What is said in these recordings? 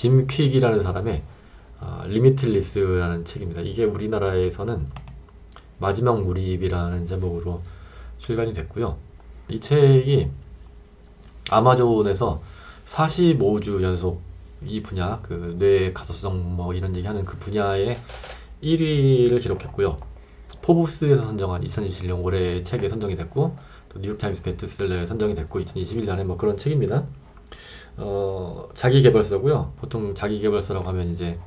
짐 퀵이라는 사람의 어, 리미틀리스라는 책입니다. 이게 우리나라에서는 마지막 무립이라는 제목으로 출간이 됐고요. 이 책이 아마존에서 45주 연속 이 분야, 그 뇌 가소성 뭐 이런 얘기하는 그 분야에 1위를 기록했고요. 포브스에서 선정한 2027년 올해 책에 선정이 됐고 또 뉴욕타임스 베스트셀러에 선정이 됐고 2021년에 뭐 그런 책입니다. 어, 자기 개발서고요. 보통 자기 개발서라고 하면 이제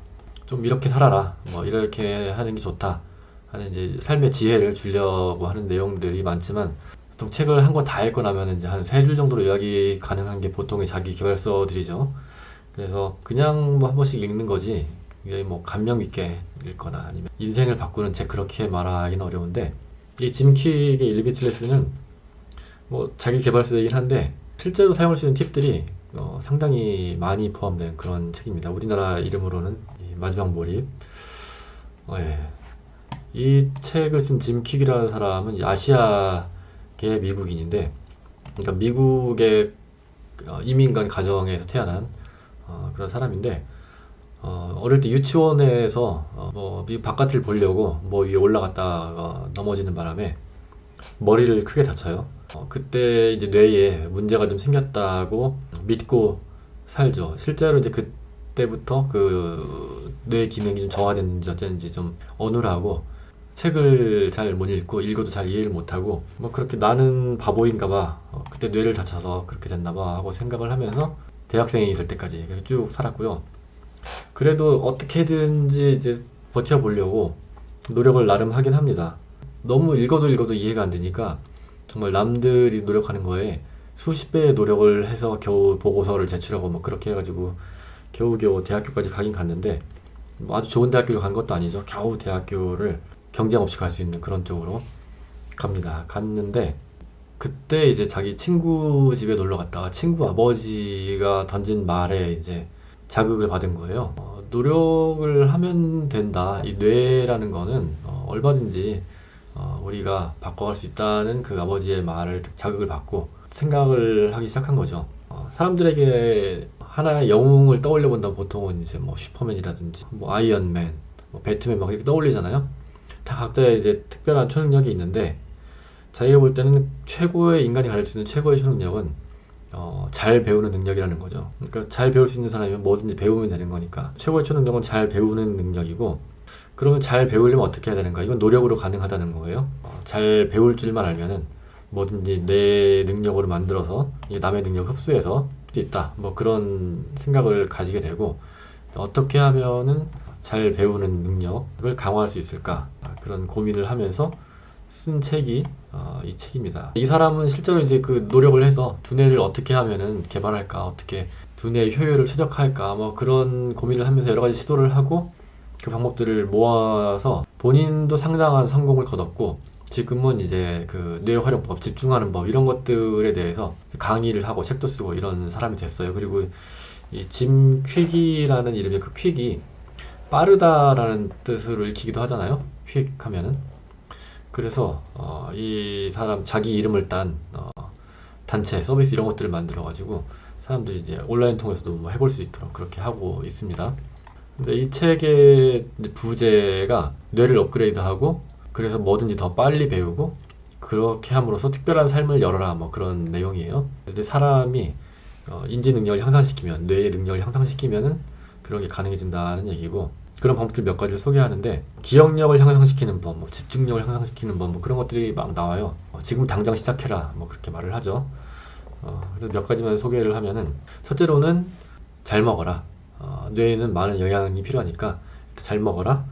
좀 이렇게 살아라, 뭐 이렇게 하는 게 좋다 하는 이제 삶의 지혜를 주려고 하는 내용들이 많지만 보통 책을 한 권 다 읽고 나면 이제 한 세 줄 정도로 요약이 가능한 게 보통의 자기 개발서들이죠. 그래서 그냥 뭐 한 번씩 읽는 거지 이게 뭐 감명 깊게 읽거나 아니면 인생을 바꾸는 책 그렇게 말하기는 어려운데 이 짐 킥의 일비틀레스는 뭐 자기 개발서이긴 한데 실제로 사용할 수 있는 팁들이 어, 상당히 많이 포함된 그런 책입니다. 우리나라 이름으로는 이 마지막 몰입. 어, 예. 이 책을 쓴 짐 킥이라는 사람은 아시아계 미국인인데, 그러니까 미국의 어, 이민간 가정에서 태어난 어, 그런 사람인데, 어, 어릴 때 유치원에서 어, 뭐 미국 바깥을 보려고 뭐 위에 올라갔다가 넘어지는 바람에 머리를 크게 다쳐요. 어, 그때 이제 뇌에 문제가 좀 생겼다고 믿고 살죠. 실제로 이제 그때부터 그 뇌 기능이 좀 저하됐는지 어쩐지 좀 어눌하고 책을 잘 못 읽고 읽어도 잘 이해를 못하고 뭐 그렇게 나는 바보인가 봐. 어, 그때 뇌를 다쳐서 그렇게 됐나 봐 하고 생각을 하면서 대학생이 될 때까지 쭉 살았고요. 그래도 어떻게든지 이제 버텨보려고 노력을 나름 하긴 합니다. 너무 읽어도 읽어도 이해가 안 되니까 정말 남들이 노력하는 거에 수십 배의 노력을 해서 겨우 보고서를 제출하고 뭐 그렇게 해가지고 겨우겨우 대학교까지 가긴 갔는데 뭐 아주 좋은 대학교를 간 것도 아니죠. 겨우 대학교를 경쟁 없이 갈 수 있는 그런 쪽으로 갑니다. 갔는데 그때 이제 자기 친구 집에 놀러 갔다가 친구 아버지가 던진 말에 이제 자극을 받은 거예요. 어, 노력을 하면 된다. 이 뇌라는 거는 어, 얼마든지 어, 우리가 바꿔갈 수 있다는 그 아버지의 말을 자극을 받고 생각을 하기 시작한 거죠. 어, 사람들에게 하나의 영웅을 떠올려 본다면 보통은 이제 뭐 슈퍼맨이라든지 뭐 아이언맨, 뭐 배트맨 막 이렇게 떠올리잖아요. 다 각자의 이제 특별한 초능력이 있는데 자기가 볼 때는 최고의 인간이 가질 수 있는 최고의 초능력은 어, 잘 배우는 능력이라는 거죠. 그러니까 잘 배울 수 있는 사람이면 뭐든지 배우면 되는 거니까 최고의 초능력은 잘 배우는 능력이고 그러면 잘 배우려면 어떻게 해야 되는가? 이건 노력으로 가능하다는 거예요. 어, 잘 배울 줄만 알면은 뭐든지 내 능력으로 만들어서 남의 능력 흡수해서 수 있다. 뭐 그런 생각을 가지게 되고 어떻게 하면은 잘 배우는 능력을 강화할 수 있을까? 아, 그런 고민을 하면서 쓴 책이 어, 이 책입니다. 이 사람은 실제로 이제 그 노력을 해서 두뇌를 어떻게 하면은 개발할까, 어떻게 두뇌의 효율을 최적화할까, 뭐 그런 고민을 하면서 여러 가지 시도를 하고 그 방법들을 모아서 본인도 상당한 성공을 거뒀고 지금은 이제 그 뇌 활용법, 집중하는 법 이런 것들에 대해서 강의를 하고 책도 쓰고 이런 사람이 됐어요. 그리고 이 짐 퀵이라는 이름의 그 퀵이 빠르다라는 뜻으로 읽히기도 하잖아요. 퀵 하면은 그래서 어, 이 사람 자기 이름을 딴 어, 단체 서비스 이런 것들을 만들어 가지고 사람들이 이제 온라인 통해서도 뭐 해볼 수 있도록 그렇게 하고 있습니다. 근데 이 책의 부제가 뇌를 업그레이드하고 그래서 뭐든지 더 빨리 배우고 그렇게 함으로써 특별한 삶을 열어라 뭐 그런 내용이에요. 근데 사람이 어, 인지 능력을 향상시키면 뇌의 능력을 향상시키면은 그런 게 가능해진다는 얘기고 그런 방법들 몇 가지를 소개하는데 기억력을 향상시키는 법, 뭐 집중력을 향상시키는 법, 뭐 그런 것들이 막 나와요. 어, 지금 당장 시작해라, 뭐 그렇게 말을 하죠. 어, 그래서 몇 가지만 소개를 하면은 첫째로는 잘 먹어라. 어, 뇌에는 많은 영양이 필요하니까 잘 먹어라.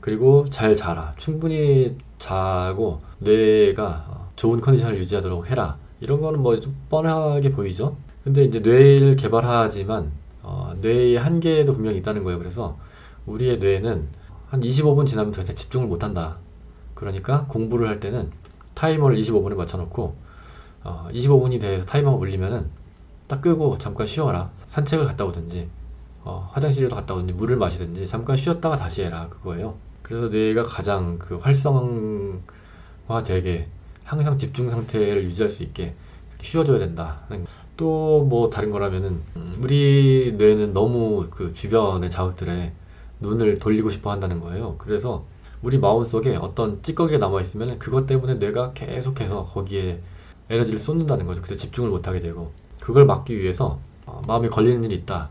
그리고 잘 자라. 충분히 자고 뇌가 어, 좋은 컨디션을 유지하도록 해라. 이런 거는 뭐 좀 뻔하게 보이죠. 근데 이제 뇌를 개발하지만 어, 뇌의 한계도 분명히 있다는 거예요. 그래서 우리의 뇌는 한 25분 지나면 더 이상 집중을 못 한다. 그러니까 공부를 할 때는 타이머를 25분에 맞춰놓고 어, 25분이 돼서 타이머가 울리면은 딱 끄고 잠깐 쉬어라. 산책을 갔다 오든지 어, 화장실에도 갔다 오든지 물을 마시든지 잠깐 쉬었다가 다시 해라 그거예요. 그래서 뇌가 가장 그 활성화 되게 항상 집중 상태를 유지할 수 있게 쉬어줘야 된다. 또 뭐 다른 거라면은 음, 우리 뇌는 너무 그 주변의 자극들에 눈을 돌리고 싶어 한다는 거예요. 그래서 우리 마음속에 어떤 찌꺼기가 남아 있으면 그것 때문에 뇌가 계속해서 거기에 에너지를 쏟는다는 거죠. 그래서 집중을 못 하게 되고 그걸 막기 위해서 어, 마음에 걸리는 일이 있다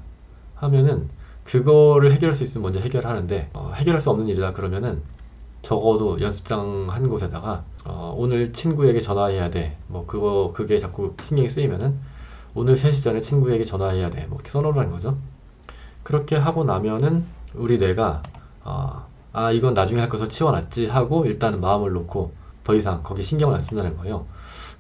하면은 그거를 해결할 수 있으면 먼저 해결하는데 어, 해결할 수 없는 일이다 그러면은 적어도 연습장 한 곳에다가 어, 오늘 친구에게 전화해야 돼. 뭐 그거 그게 자꾸 신경이 쓰이면은 오늘 3시 전에 친구에게 전화해야 돼. 뭐 이렇게 써놓으라는 거죠. 그렇게 하고 나면은 우리 뇌가 어, 아 이건 나중에 할 것을 치워놨지 하고 일단은 마음을 놓고 더 이상 거기 신경을 안 쓴다는 거예요.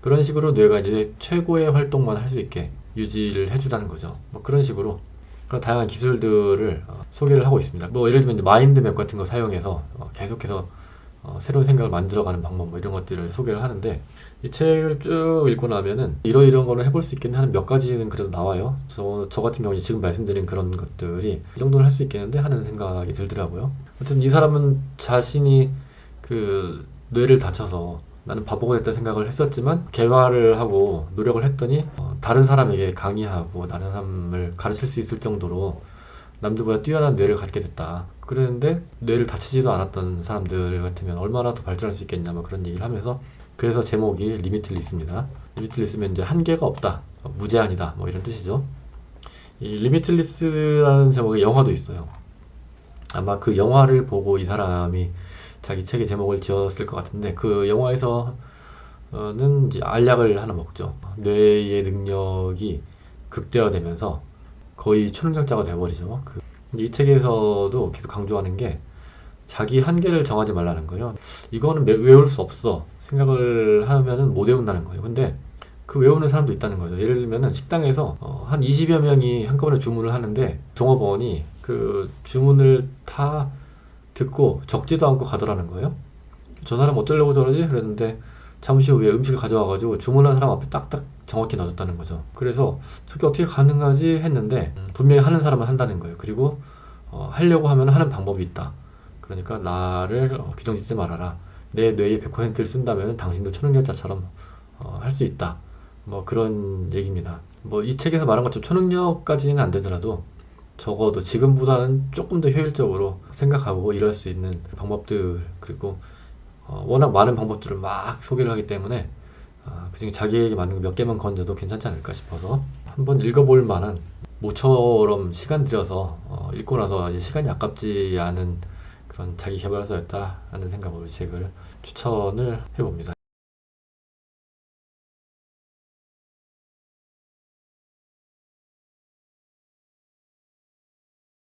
그런 식으로 뇌가 이제 최고의 활동만 할 수 있게 유지를 해주라는 거죠. 뭐 그런 식으로 그런 다양한 기술들을 어, 소개를 하고 있습니다. 뭐 예를 들면 마인드맵 같은 거 사용해서 어, 계속해서 어, 새로운 생각을 만들어가는 방법 뭐 이런 것들을 소개를 하는데 이 책을 쭉 읽고 나면은 이러이러한 거는 해볼 수 있겠네 하는 몇 가지는 그래도 나와요. 저, 저 같은 경우는 지금 말씀드린 그런 것들이 이 정도는 할 수 있겠는데 하는 생각이 들더라고요. 어쨌든 이 사람은 자신이 그 뇌를 다쳐서 나는 바보가 됐다 생각을 했었지만 개발을 하고 노력을 했더니 어, 다른 사람에게 강의하고 다른 사람을 가르칠 수 있을 정도로 남들보다 뛰어난 뇌를 갖게 됐다. 그랬는데 뇌를 다치지도 않았던 사람들 같으면 얼마나 더 발전할 수 있겠냐 뭐 그런 얘기를 하면서 그래서 제목이 리미틀리스입니다. 리미틀리스면 이제 한계가 없다, 어, 무제한이다 뭐 이런 뜻이죠. 이 리미틀리스라는 제목의 영화도 있어요. 아마 그 영화를 보고 이 사람이 자기 책의 제목을 지었을 것 같은데 그 영화에서 는 이제 알약을 하나 먹죠. 뇌의 능력이 극대화되면서 거의 초능력자가 돼버리죠. 그, 이 책에서도 계속 강조하는 게 자기 한계를 정하지 말라는 거예요. 이거는 매- 외울 수 없어. 생각을 하면은 못 외운다는 거예요. 근데 그 외우는 사람도 있다는 거죠. 예를 들면은 식당에서 어, 한 20여 명이 한꺼번에 주문을 하는데 종업원이 그 주문을 다 듣고 적지도 않고 가더라는 거예요. 저 사람 어쩌려고 저러지? 그랬는데 잠시 후에 음식을 가져와가지고 주문한 사람 앞에 딱딱 정확히 놔줬다는 거죠. 그래서 저게 어떻게 가능하지 했는데 음, 분명히 하는 사람은 한다는 거예요. 그리고 어, 하려고 하면 하는 방법이 있다. 그러니까 나를 어, 규정짓지 말아라. 내 뇌의 100%를 쓴다면 당신도 초능력자처럼 어, 할 수 있다. 뭐 그런 얘기입니다. 뭐 이 책에서 말한 것처럼 초능력까지는 안 되더라도 적어도 지금보다는 조금 더 효율적으로 생각하고 일할 수 있는 방법들 그리고 어, 워낙 많은 방법들을 막 소개를 하기 때문에 아, 그중에 자기에게 맞는 거몇 개만 건져도 괜찮지 않을까 싶어서 한번 읽어볼 만한 모처럼 시간 들여서 어, 읽고 나서 시간이 아깝지 않은 그런 자기 개발서였다 하는 생각으로 이 책을 추천을 해봅니다.